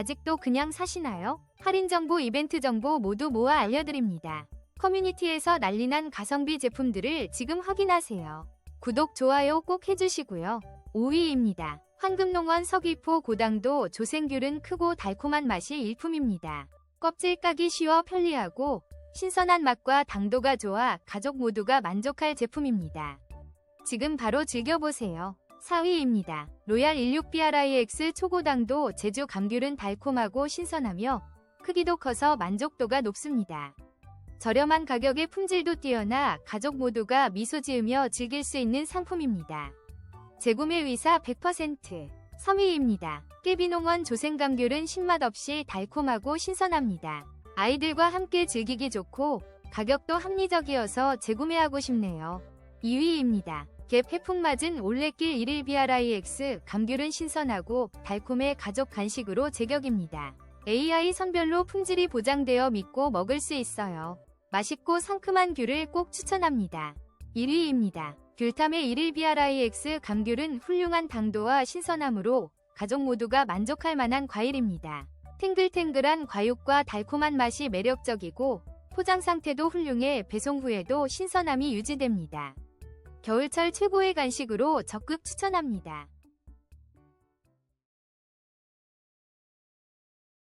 아직도 그냥 사시나요? 할인 정보, 이벤트 정보 모두 모아 알려드립니다. 커뮤니티에서 난리난 가성비 제품들을 지금 확인하세요. 구독, 좋아요 꼭 해주시고요. 5위입니다. 황금농원 서귀포 고당도 조생귤은 크고 달콤한 맛이 일품입니다. 껍질 까기 쉬워 편리하고 신선한 맛과 당도가 좋아 가족 모두가 만족할 제품입니다. 지금 바로 즐겨보세요. 4위입니다. 로얄 16BRIX 초고당도 제주 감귤은 달콤하고 신선하며 크기도 커서 만족도가 높습니다. 저렴한 가격에 품질도 뛰어나 가족 모두가 미소 지으며 즐길 수 있는 상품입니다. 재구매 의사 100% 3위입니다. 깨비농원 조생감귤은 신맛 없이 달콤하고 신선합니다. 아이들과 함께 즐기기 좋고 가격도 합리적이어서 재구매하고 싶네요. 2위입니다. 갭 해풍 맞은 올레길 1일 BRIX 감귤은 신선하고 달콤해 가족 간식으로 제격입니다. AI 선별로 품질이 보장되어 믿고 먹을 수 있어요. 맛있고 상큼한 귤을 꼭 추천합니다. 1위입니다. 귤탐의 1일 BRIX 감귤은 훌륭한 당도와 신선함으로 가족 모두가 만족할 만한 과일입니다. 탱글탱글한 과육과 달콤한 맛이 매력적이고 포장 상태도 훌륭해 배송 후에도 신선함이 유지됩니다. 겨울철 최고의 간식으로 적극 추천합니다.